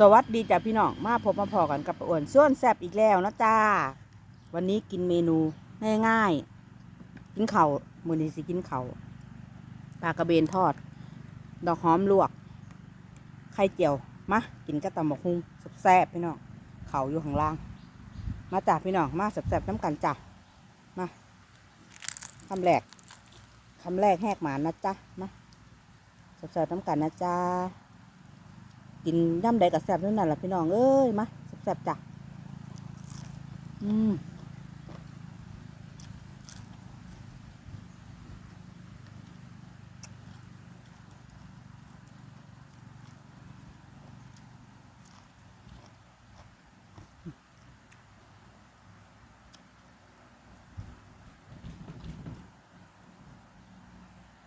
สวัสดีจ้ะพี่น้องมาพบมาพอกันกับอ้วนส่วนแซบอีกแล้วนะจ้า วันนี้กินเมนูง่ายๆ กินเขา่ามือนี้สิกินเขา่าปลากระเบนทอด ดอกหอมลวก ไข่เจียวมากินกระตำบักฮุงแซบพี่น้องเขาอยู่ข้างล่าง มาจ้ะพี่น้องมาแซบๆน้ำกันจ้ะมาคำแรกคำแรกแหกหมานะจ๊ะมาแซบๆน้ำกันนะจ้า กินย่ำใดกับแซ่บนั่นแหละพี่น้องเอ้ยมาแซ่บจ้ะอืม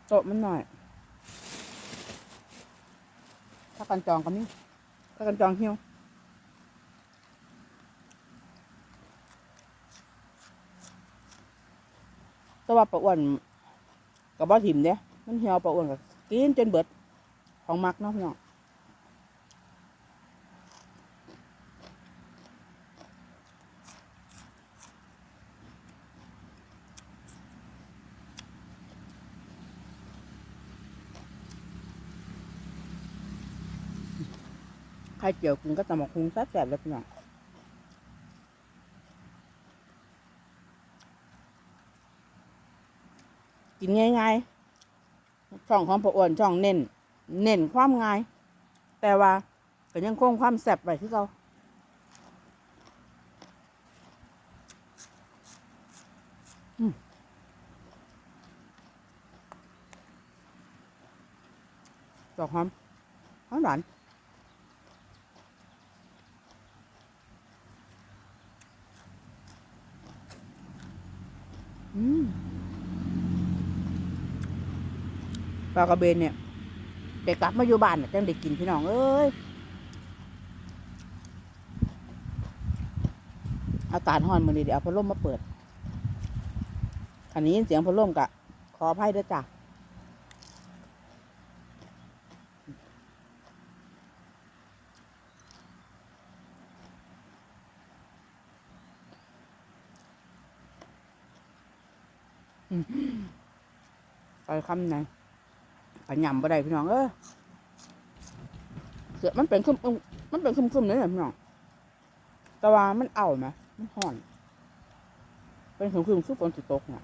โตมันหน่อย ถ้ากันจองก็มีถ้ากันจองเหี่ยวแต่ว่าปลาอ้วนกับบ่ถิ่มเด้มันเหี่ยวปลาอ้วนก็กินจนเบิดของมักเนาะพี่น้อง ไข่เจียวกินก็ตำบักหุงแซ่บๆเลยพี่น้องกินง่ายๆ ช่องของปลาอ้วนช่องเน้น เน้นความง่าย แต่ว่าก็ยังคงความแซ่บไว้ที่เราดอกหอมหอมหวาน ปลากระเบนเนี่ยเด็กกลับมาอยู่บ้านน่ะจังเด็กกินพี่น้องเอ้ยอากาศร้อนมือนี้เดี๋ยวเอาพัดลมมาเปิด อันนี้เสียงพัดลมกะ ขออภัยด้วยจ้ะ ไปคำไหนไปยำบ่ได้พี่น้องเออเสือมันเป็นคึมมันเป็นคึมๆเลยนะพี่น้องแต่ว่ามันเอาไหมมันห่อน เป็นคึมๆคือฝนสิตกเนี่ย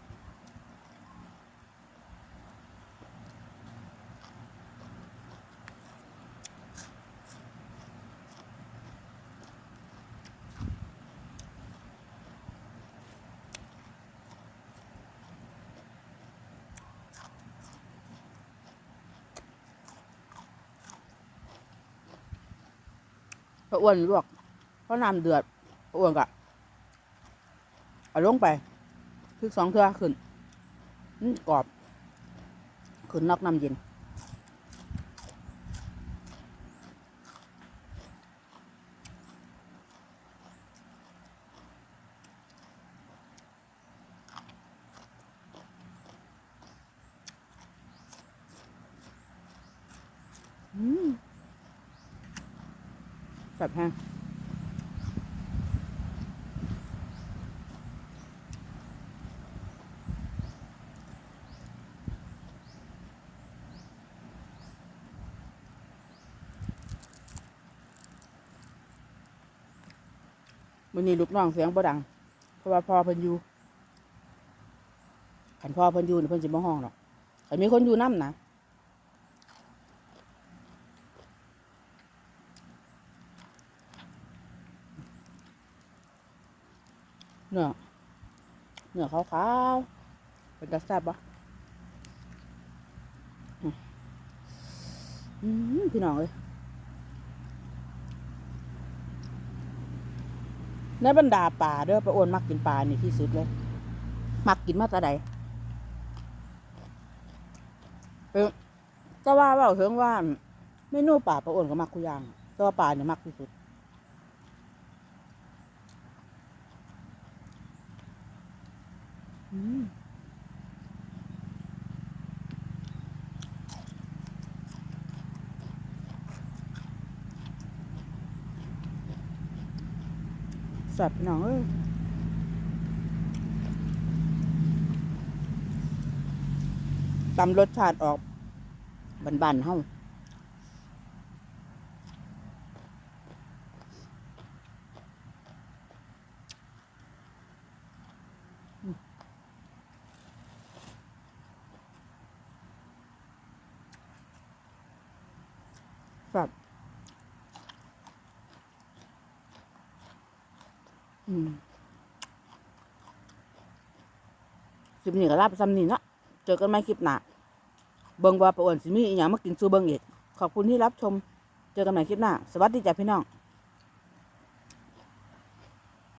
ระอ้วนลวกเพราะน้ำเดือดอ้วนกะเอาลงไปพริกสองเทือขึ้นอืมกรอบ ขึ้นนอกน้ำเย็นอืม แบบแห้งวันนี้ลูกน้องเสียงบ่ดัง เพราะว่าพ่อเพิ่นอยู่ขันพ่อเพิ่นอยู่นี่เพิ่นสิบ่ห้องหรอกขันมีคนอยู่น้ำนะ เนื้อ เนื้อขาวๆเป็นกระแซบปะอืมอืมพี่น้องเอ้ยในบรรดาป่าเด้อปลาอ้วนมักกินปลานี่ที่สุดเลย มักกินมาแต่ใดเป็นก็ว่าเว่าถึงว่าเมนูป่าปลาอ้วนก็มักคุยางแต่ว่าปลาเนี่ยมักที่สุด สับหนองเอ้ตำรสชาติออกบานๆเฮ้า แบบอืมคลิปนี้ก็ลาไปซ้ำนี่เนาะเจอกันใหม่คลิปหน้าเบิ่งว่าประอ้วนสิมีอีหยังมากินซูเบิ่งอีกขอบคุณที่รับชม เจอกันใหม่คลิปหน้า สวัสดีจ้ะพี่น้อง